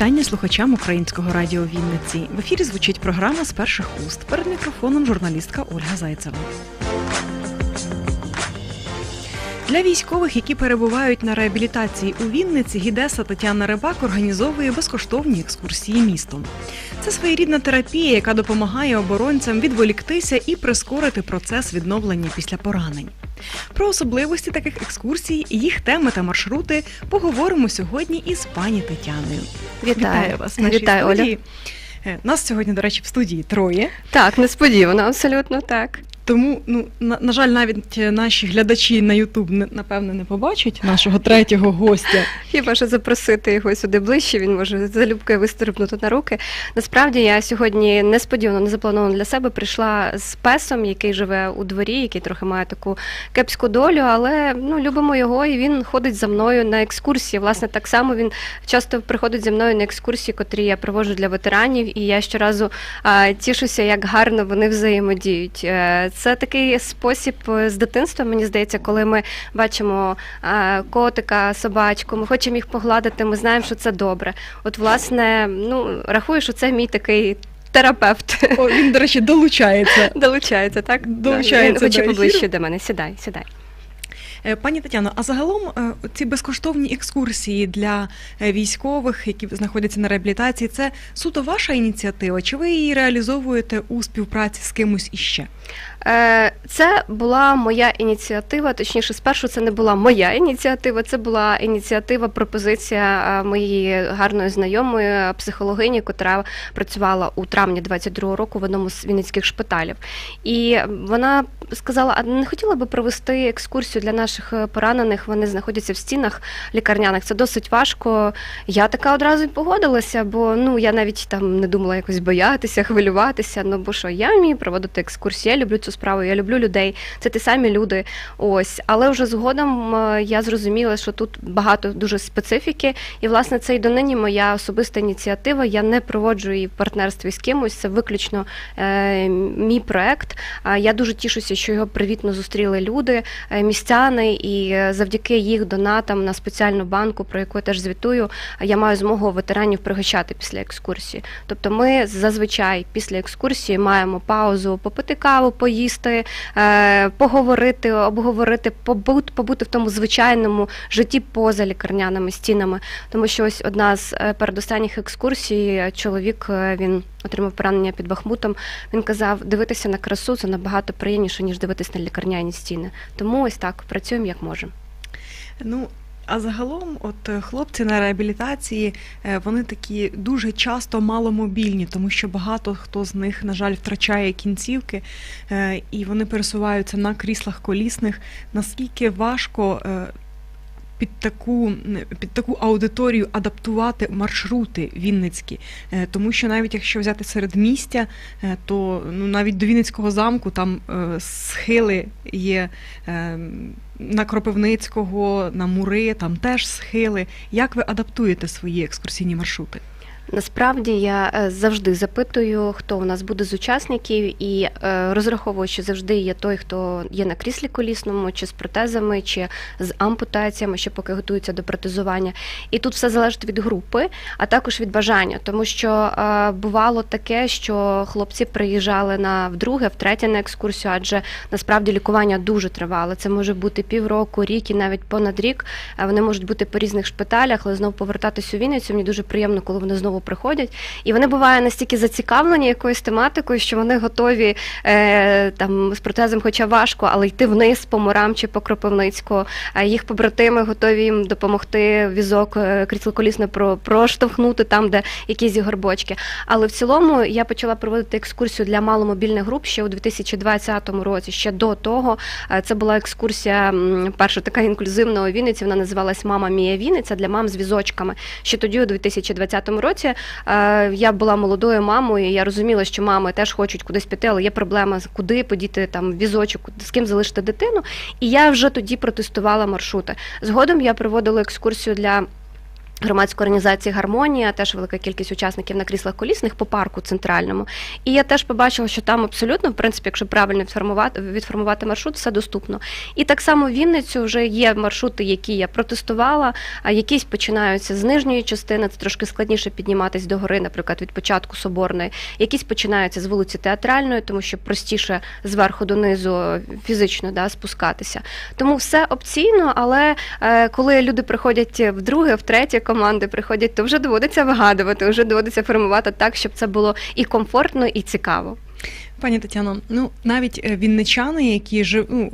Вітання слухачам українського радіо Вінниці. В ефірі звучить програма з перших уст. Перед мікрофоном журналістка Ольга Зайцева. Для військових, які перебувають на реабілітації у Вінниці, гідеса Тетяна Рибак організовує безкоштовні екскурсії містом. Це своєрідна терапія, яка допомагає оборонцям відволіктися і прискорити процес відновлення після поранень. Про особливості таких екскурсій, їх теми та маршрути поговоримо сьогодні із пані Тетяною. Вітаю, вас в нашій Вітаю, студії. Оля. Нас сьогодні, до речі, в студії троє. Так, несподівано, абсолютно так. Тому, ну на, на жаль, навіть е, наші глядачі на Ютуб не- напевне не побачать нашого третього гостя. Хіба що запросити його сюди ближче, він може залюбки вистрибнути на руки. Насправді я сьогодні несподівано, незаплановано для себе прийшла з песом, який живе у дворі, який трохи має таку кепську долю, але ну любимо його, і він ходить за мною на екскурсії. Власне, так само він часто приходить зі мною на екскурсії, котрі я проводжу для ветеранів, і я щоразу а, тішуся, як гарно вони взаємодіють. Це такий спосіб е, з дитинства, мені здається, коли ми бачимо е, котика, собачку, ми хочемо їх погладити, ми знаємо, що це добре. От, власне, ну рахую, що це мій такий терапевт. О, він, до речі, долучається. Долучається, так? Долучається Він хоче поближче до мене. Сідай, сідай. Е, Пані Тетяно, а загалом ці безкоштовні екскурсії для військових, які знаходяться на реабілітації, це суто ваша ініціатива? Чи ви її реалізовуєте у співпраці з кимось іще? Е, Це була моя ініціатива, точніше, спершу це не була моя ініціатива, це була ініціатива, пропозиція е, моєї гарної знайомої е, психологині, котра працювала у травні 22-го року в одному з вінницьких шпиталів. І вона сказала: а не хотіла би провести екскурсію для наших поранених. Вони знаходяться в стінах лікарняних. Це досить важко. Я така одразу й погодилася, бо ну я навіть там не думала якось боятися, хвилюватися. Ну бо що я вмію проводити екскурсії, я люблю цю справу, я люблю людей. Це ті самі люди. Ось, але вже згодом е, я зрозуміла, що тут багато дуже специфіки, і власне це і донині моя особиста ініціатива. Я не проводжу її в партнерстві з кимось. Це виключно е, мій проект. Я дуже тішуся, що його привітно зустріли люди, е, містяни, і е, завдяки їх донатам на спеціальну банку, про яку я теж звітую, я маю змогу ветеранів пригощати після екскурсії. Тобто, ми зазвичай після екскурсії маємо паузу попити каву, поїсти, е, поговорити, обговорити, побут, побути в тому звичайному житті поза лікарняними стінами. Тому що ось одна з е, передостанніх екскурсій, е, чоловік він отримав поранення під Бахмутом. Він казав, дивитися на красу це набагато приємніше, ніж дивитися на лікарняні стіни. Тому ось так працюємо як можемо. Ну. А загалом, от е, хлопці на реабілітації, е, вони такі дуже часто маломобільні, тому що багато хто з них, на жаль, втрачає кінцівки, е, і вони пересуваються на кріслах колісних. Наскільки важко під таку, під таку аудиторію адаптувати маршрути вінницькі? Е, Тому що навіть якщо взяти серед містя, то ну, навіть до Вінницького замку там е, схили є. е, на Кропивницького, на Мури, там теж схили. Як ви адаптуєте свої екскурсійні маршрути? Насправді я е, завжди запитую, хто у нас буде з учасників, і е, розраховую, що завжди є той, хто є на кріслі колісному, чи з протезами, чи з ампутаціями, що поки готуються до протезування. І тут все залежить від групи, а також від бажання, тому що е, бувало таке, що хлопці приїжджали на вдруге, втретє на екскурсію, адже насправді лікування дуже тривале. Це може бути півроку, рік і навіть понад рік. Вони можуть бути по різних шпиталях, але знову повертатись у Вінницю. Мені дуже приємно, коли вони знову приходять. І вони бувають настільки зацікавлені якоюсь тематикою, що вони готові е, там з протезом, хоча важко, але йти вниз по морам чи по Кропивницьку. Їх побратими готові їм допомогти візок е, про, проштовхнути там, де якісь горбочки. Але в цілому я почала проводити екскурсію для маломобільних груп ще у 2020 році. Ще до того е, це була екскурсія, перша така інклюзивна у Вінниці. Вона називалась Мама Мія Вінниця для мам з візочками. Ще тоді, у 2020 році, е, я була молодою мамою. і Я розуміла, що мами теж хочуть кудись піти, але є проблема куди подіти там візочок, з ким залишити дитину. І я вже тоді протестувала маршрути. Згодом я проводила екскурсію для Громадської організації Гармонія, теж велика кількість учасників на кріслах колісних по парку центральному. І я теж побачила, що там абсолютно, в принципі, якщо правильно відформувати, відформувати маршрут, все доступно. І так само в Вінницю вже є маршрути, які я протестувала. А якісь починаються з нижньої частини, це трошки складніше підніматись до гори, наприклад, від початку соборної. Якісь починаються з вулиці театральної, тому що простіше зверху донизу фізично да, спускатися. Тому все опційно, але е, коли люди приходять вдруге, втретє команди приходять, то вже доводиться вигадувати, вже доводиться формувати так, щоб це було і комфортно, і цікаво. Пані Тетяно, ну навіть е, вінничани, які жив, ну,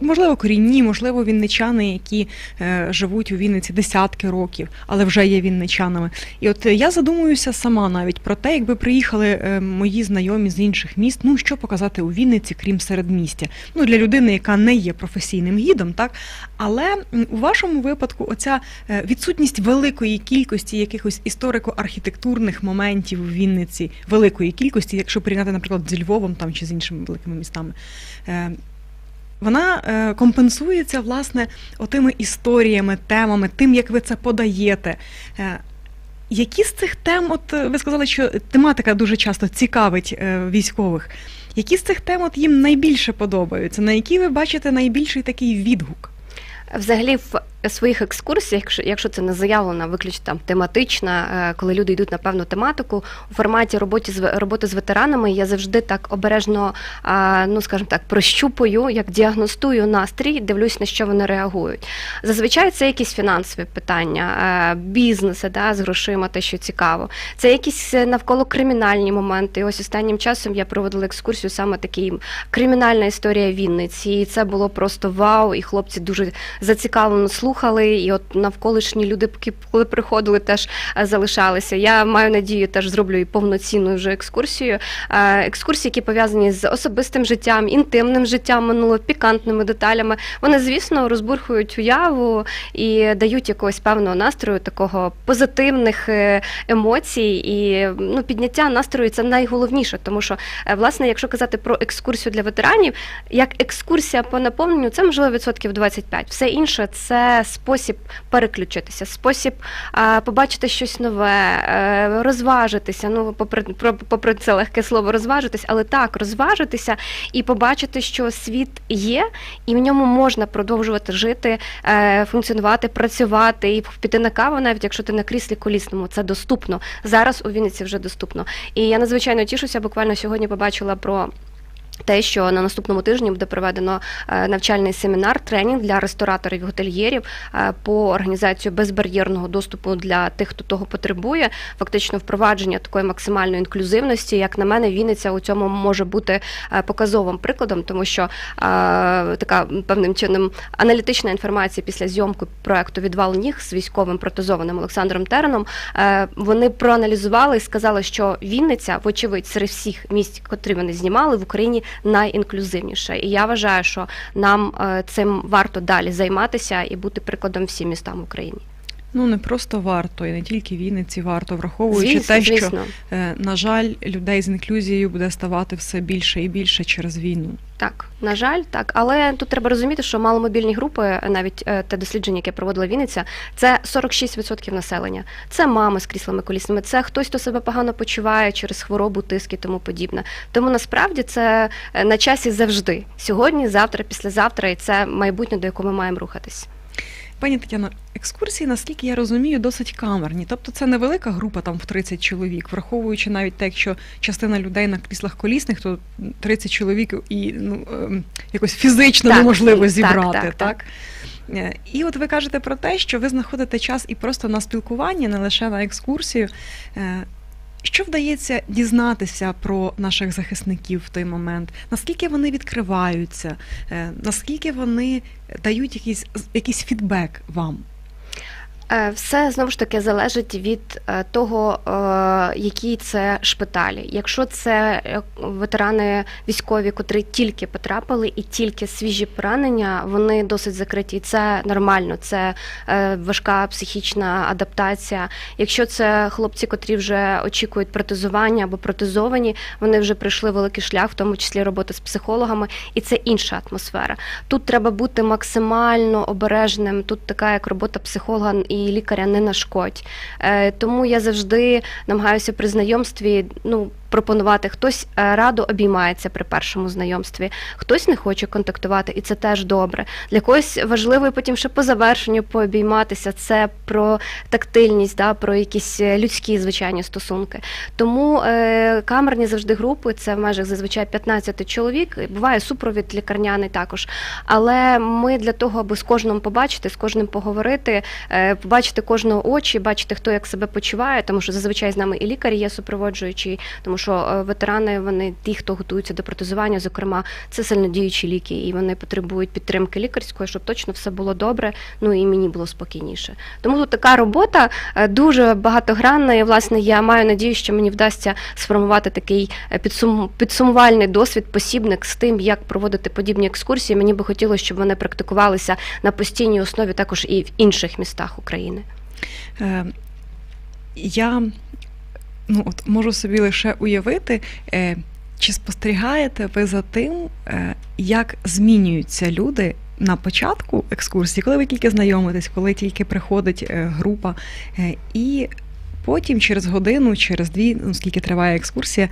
можливо корінні, можливо, вінничани, які е, живуть у Вінниці десятки років, але вже є вінничанами. І от я задумуюся сама навіть про те, якби приїхали е, мої знайомі з інших міст, ну що показати у Вінниці, крім середмістя. Ну для людини, яка не є професійним гідом, так але у вашому випадку оця е, відсутність великої кількості якихось історико-архітектурних моментів у Вінниці, великої кількості, якщо порівняти, наприклад, зі Львовом там чи з іншими великими містами. Вона е, компенсується власне отими історіями, темами, тим, як ви це подаєте. Е, Які з цих тем, от е, ви сказали, що тематика дуже часто цікавить військових. Які з цих тем от їм найбільше подобаються? На які ви бачите найбільший такий відгук? Взагалі, в своїх екскурсіях, якщо, якщо це не заявлена, виключно там тематична, е, коли люди йдуть на певну тематику, у форматі роботи з роботи з ветеранами я завжди так обережно, ну скажімо так, прощупую, як діагностую настрій, дивлюсь на що вони реагують. Зазвичай це якісь фінансові питання, е, бізнеси да, з грошима, те, що цікаво. Це якісь е, навколо кримінальні моменти. І ось останнім часом я проводила екскурсію саме такий кримінальна історія Вінниці. І це було просто вау. І хлопці дуже зацікавлено слухали. І от навколишні люди, коли приходили, теж е, залишалися. Я маю надію, теж зроблю і повноцінну вже екскурсію. Е, Екскурсії, які пов'язані з особистим життям, інтимним життям минуло, пікантними деталями. Вони, звісно, розбурхують уяву і дають якогось певного настрою, такого позитивних е, емоцій. І ну, підняття настрою це найголовніше, тому що, власне, якщо казати про екскурсію для ветеранів, як екскурсія по наповненню, це можливо відсотків 25. Все інше це спосіб переключитися, спосіб а, побачити щось нове, е, розважитися. Ну, попри, про- попри це легке слово розважитись, але так, розважитися і побачити, що світ є, і в ньому можна продовжувати жити, е, функціонувати, працювати і піти на каву, навіть якщо ти на кріслі колісному, це доступно. Зараз у Вінниці вже доступно. І я надзвичайно тішуся. Буквально сьогодні побачила про. Те, що на наступному тижні буде проведено е, навчальний семінар, тренінг для рестораторів і готельєрів е, по організацію безбар'єрного доступу для тих, хто того потребує, фактично впровадження такої максимальної інклюзивності. Як на мене, Вінниця у цьому може бути е, показовим прикладом, тому що така певним чином аналітична інформація після зйомки проекту Відвал ніг з військовим протезованим Олександром Тереном. Вони проаналізували і сказали, що Вінниця, вочевидь, серед всіх місць, котрі вони знімали в Україні, найінклюзивніше. І я вважаю, що нам е, цим варто далі займатися і бути прикладом всім містам в Україні. Ну не просто варто, і не тільки Вінниці варто, враховуючи Звісно, те, що звісно. е, на жаль, людей з інклюзією буде ставати все більше і більше через війну. Так, на жаль, так. Але тут треба розуміти, що маломобільні групи, навіть е, те дослідження, яке проводила Вінниця, це 46% населення. Це мами з кріслами колісними, це хтось, хто себе погано почуває через хворобу, тиск і тому подібне. Тому насправді це е, на часі завжди. Сьогодні, завтра, післязавтра, і це майбутнє, до якого ми маємо рухатись. Пані Тетяно, екскурсії, наскільки я розумію, досить камерні. Тобто це невелика група там в 30 чоловік, враховуючи навіть те, якщо частина людей на кріслах колісних, то 30 чоловік і ну ем, якось фізично Так, неможливо так, зібрати, так, так. Е, І от ви кажете про те, що ви знаходите час і просто на спілкування, не лише на екскурсію. Що вдається дізнатися про наших захисників в той момент? Наскільки вони відкриваються? Е, Наскільки вони дають якийсь, якийсь фідбек вам? Е, Все знову ж таки залежить від е, того, е, які це шпиталі. Якщо це ветерани військові, котрі тільки потрапили і тільки свіжі поранення, вони досить закриті. Це нормально, це важка психічна адаптація. Якщо це хлопці, котрі вже очікують протезування або протезовані, вони вже пройшли великий шлях, в тому числі роботи з психологами, і це інша атмосфера. Тут треба бути максимально обережним. Тут така як робота психолога і лікаря не нашкодь. Е, Тому я завжди намагаюся при знайомстві ну, пропонувати. Хтось е, радо обіймається при першому знайомстві, хтось не хоче контактувати, і це теж добре. Для когось важливо потім ще по завершенню пообійматися. Це про тактильність, да, про якісь е, людські звичайні стосунки. Тому е, камерні завжди групи, це в межах зазвичай 15 чоловік. Буває супровід лікарняний також. Але ми для того, аби з кожним побачити, з кожним поговорити, е, побачити кожного очі, бачити, хто як себе почуває, тому що зазвичай з нами і лікар є супроводжуючий, тому що е, ветерани, вони ті, хто готуються до протезування, зокрема, це сильнодіючі ліки, і вони потребують підтримки лікарської, щоб точно все було добре. Ну і мені було спокійніше. Тому така робота е, дуже багатогранна, і власне я маю надію, що мені вдасться сформувати такий е, підсум... підсумувальний досвід, посібник з тим, як проводити подібні екскурсії. Мені би хотілося, щоб вони практикувалися на постійній основі також і в інших містах України. Я ну, от, можу собі лише уявити, е, чи спостерігаєте ви за тим, е, як змінюються люди на початку екскурсії, коли ви тільки знайомитесь, коли тільки приходить е, група, е, і потім через годину, через дві, ну, скільки триває екскурсія.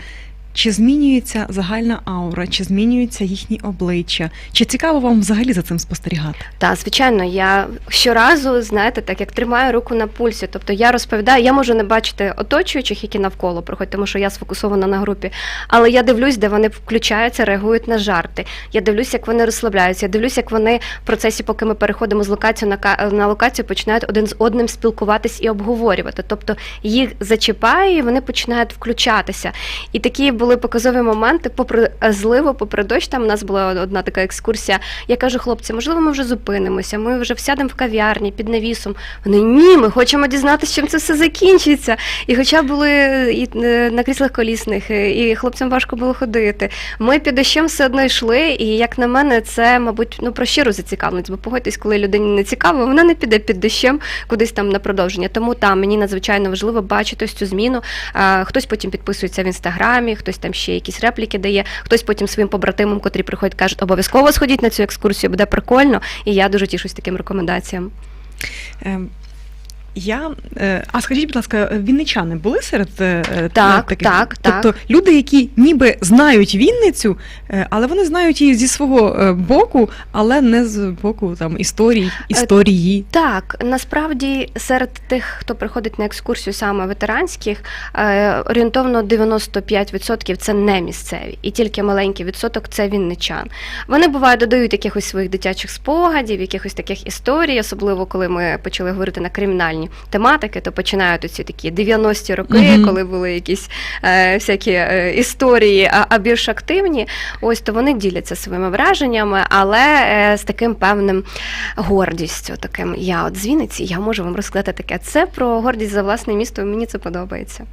Чи змінюється загальна аура, чи змінюються їхні обличчя? Чи цікаво вам взагалі за цим спостерігати? Та звичайно, я щоразу, знаєте, так як тримаю руку на пульсі. Тобто я розповідаю, я можу не бачити оточуючих, які навколо проходять, тому що я сфокусована на групі. Але я дивлюсь, де вони включаються, реагують на жарти. Я дивлюсь, як вони розслабляються. Я дивлюсь, як вони в процесі, поки ми переходимо з локації на на локацію, починають один з одним спілкуватись і обговорювати. Тобто їх зачіпає, і вони починають включатися. І такі були показові моменти, попри е, зливу, попри дощ. Там у нас була одна така екскурсія. Я кажу, хлопці, можливо, ми вже зупинимося, ми вже всядемо в кав'ярні під навісом. Вони ні, ми хочемо дізнатися, чим це все закінчиться. І хоча були і е, на кріслах колісних, е, і хлопцям важко було ходити. Ми під дощем все одно йшли, і як на мене, це, мабуть, ну про щиру зацікавленість, бо погодьтесь, коли людині не цікаво, вона не піде під дощем кудись там на продовження. Тому там мені надзвичайно важливо бачити ось цю зміну. Хтось потім підписується в інстаграмі, хтось там ще якісь репліки дає, хтось потім своїм побратимам, котрі приходять, кажуть, обов'язково сходіть на цю екскурсію, буде прикольно. І я дуже тішусь таким рекомендаціям. Е, Я, е, а скажіть, будь ласка, вінничани були серед е, Так, таких? так, тобто люди, які ніби знають Вінницю, е, але вони знають її зі свого е, боку, але не з боку там історій, історії. Так, насправді серед тих, хто приходить на екскурсію саме ветеранських, е, орієнтовно 95% це не місцеві, і тільки маленький відсоток це вінничан. Вони бувають додають якихось своїх дитячих спогадів, якихось таких історій, особливо коли ми почали говорити на кримінальні тематики, то починають оці такі 90-ті роки, Мгм. коли були якісь е, всякі е, історії, а, а більш активні. Ось то вони діляться своїми враженнями, але е, з таким певним гордістю. Таким я от з Вінниці, я можу вам розказати таке. Це про гордість за власне місто. Мені це подобається.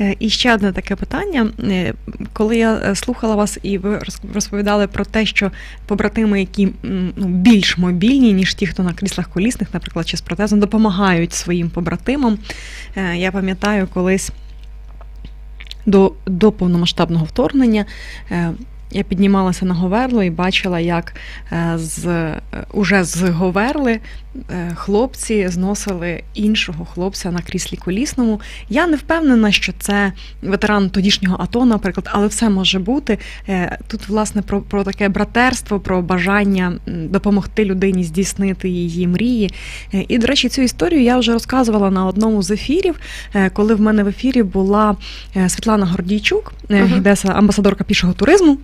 Е, І ще одне таке питання. Е, Коли я е, слухала вас і ви розповідали про те, що побратими, які ну, більш мобільні, ніж ті, хто на кріслах колісних, наприклад, чи з протезом, допомагають своїм побратимам. Я пам'ятаю колись до, до повномасштабного вторгнення. Я піднімалася на Говерло і бачила, як е, з, е, уже з Говерли е, хлопці зносили іншого хлопця на кріслі колісному. Я не впевнена, що це ветеран тодішнього АТО, наприклад, але все може бути. Тут, власне, про, про таке братерство, про бажання допомогти людині здійснити її мрії. І, до речі, цю історію я вже розказувала на одному з ефірів, коли в мене в ефірі була Світлана Гордійчук. Гідеса, амбасадорка пішого туризму.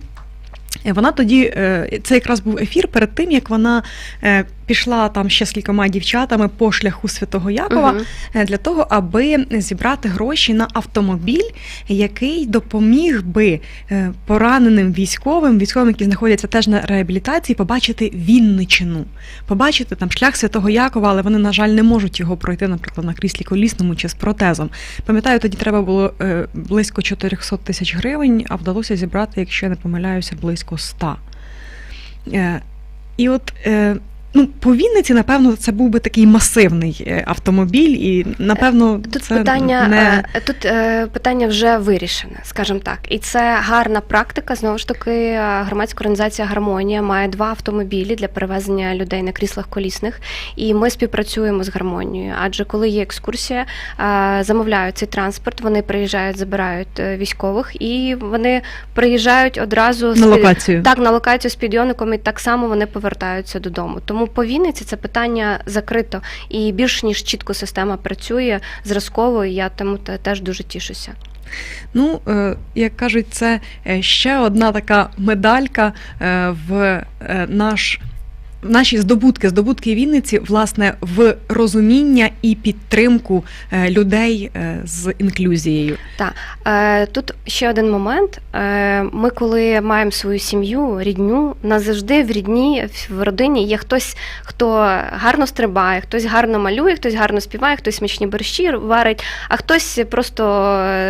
Е, Вона тоді, е, це якраз був ефір перед тим, як вона е, пішла там ще з кількома дівчатами по шляху Святого Якова е, для того, аби зібрати гроші на автомобіль, який допоміг би е, пораненим військовим, військовим, які знаходяться теж на реабілітації, побачити Вінничину, побачити там шлях Святого Якова, але вони, на жаль, не можуть його пройти, наприклад, на кріслі колісному чи з протезом. Пам'ятаю, тоді треба було е, близько 400 тисяч гривень, а вдалося зібрати, якщо я не помиляюся, близько 100. Е, І от Ну, по Вінниці, напевно, це був би такий масивний е, автомобіль, і напевно Тут це питання не е, тут е, питання вже вирішене, скажімо так, і це гарна практика. Знову ж таки, е, громадська організація Гармонія має два автомобілі для перевезення людей на кріслах колісних, і ми співпрацюємо з гармонією. Адже коли є екскурсія, е, замовляють цей транспорт, вони приїжджають, забирають е, військових, і вони приїжджають одразу на локацію. так, на локацію з підйомником, і так само вони повертаються додому. Тому по Вінниці це питання закрито і більш ніж чітко система працює зразково. і Я тому теж дуже тішуся. Ну, е, як кажуть, це е, ще одна така медалька е, в наш. Наші здобутки, здобутки Вінниці, власне, в розуміння і підтримку е, людей е, з інклюзією. Е, Тут ще один момент. Ми, коли маємо свою сім'ю, рідню, нас завжди в рідні в родині є хтось, хто гарно стрибає, хтось гарно малює, хтось гарно співає, хтось смачні борщі варить, а хтось просто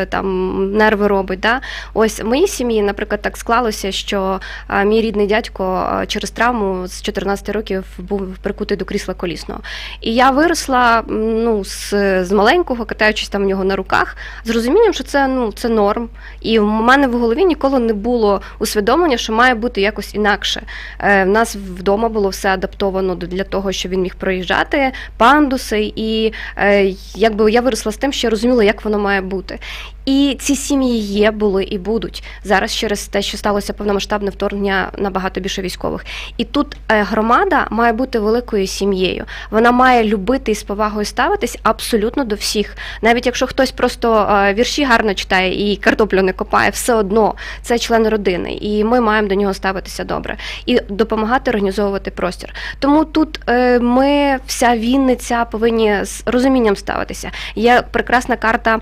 там нерви робить. Да? Ось в моїй сім'ї, наприклад, так склалося, що мій рідний дядько через травму з 14 років був прикутий до крісла колісного. І я виросла ну, з, з маленького, катаючись там в нього на руках, з розумінням, що це ну це норм. І в мене в голові ніколи не було усвідомлення, що має бути якось інакше. Е, в нас вдома було все адаптовано для того, щоб він міг проїжджати, пандуси, і е, якби я виросла з тим, що я розуміла, як воно має бути. І ці сім'ї є, були і будуть зараз через те, що сталося повномасштабне вторгнення набагато більше військових. І тут е, громада має бути великою сім'єю. Вона має любити і з повагою ставитись абсолютно до всіх. Навіть якщо хтось просто е, вірші гарно читає і картоплю не копає, все одно це член родини, і ми маємо до нього ставитися добре і допомагати організовувати простір. Тому тут е, ми, вся Вінниця, повинні з розумінням ставитися. Є прекрасна карта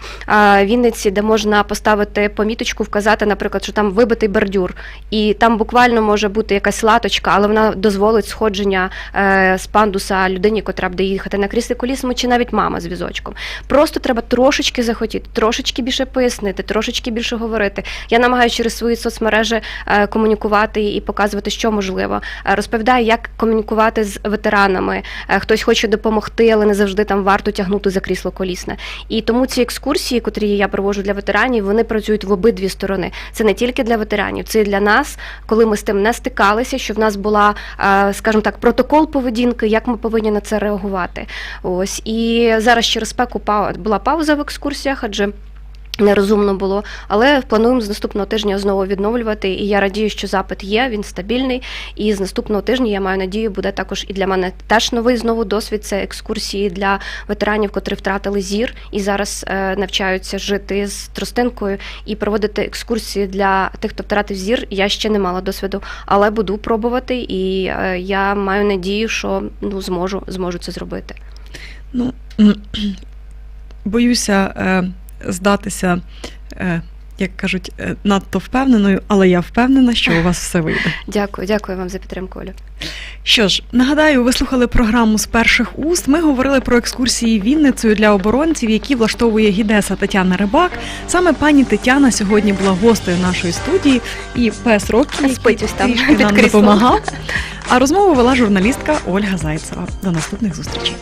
Вінниці, де можна поставити поміточку, вказати, наприклад, що там вибитий бордюр, і там буквально може бути якась латочка, але вона дозволить сходження е, з пандуса людині, котра буде їхати на кріслі колісному, чи навіть мама з візочком. Просто треба трошечки захотіти, трошечки більше пояснити, трошечки більше говорити. Я намагаюся через свої соцмережі е, комунікувати і показувати, що можливо. Е, Розповідаю, як комунікувати з ветеранами. Е, Хтось хоче допомогти, але не завжди там варто тягнути за крісло колісне. І тому ці екскурсії, котрі я проводжу для ветеранів, вони працюють в обидві сторони. Це не тільки для ветеранів, це і для нас, коли ми з тим не стикалися, що в нас була, е, скажімо так, протокол поведінки, як ми повинні на це реагувати. Ось і зараз через спеку була пауза в екскурсіях, адже. Нерозумно було, але плануємо з наступного тижня знову відновлювати. І я радію, що запит є, він стабільний. І з наступного тижня я маю надію, буде також і для мене теж новий знову досвід. Це екскурсії для ветеранів, котрі втратили зір і зараз е, навчаються жити з тростинкою і проводити екскурсії для тих, хто втратив зір. Я ще не мала досвіду, але буду пробувати. І е, я маю надію, що ну зможу, зможу це зробити. Ну, боюся е, здатися, е, як кажуть, е, надто впевненою, але я впевнена, що у вас все вийде. Дякую, дякую вам за підтримку, Олю. Що ж, нагадаю, ви слухали програму з перших уст. Ми говорили про екскурсії Вінницею для оборонців, які влаштовує гідеса Тетяна Рибак. Саме пані Тетяна сьогодні була гостею нашої студії і пес Рокі, там, трішки нам допомагав. А розмову вела журналістка Ольга Зайцева. До наступних зустрічей.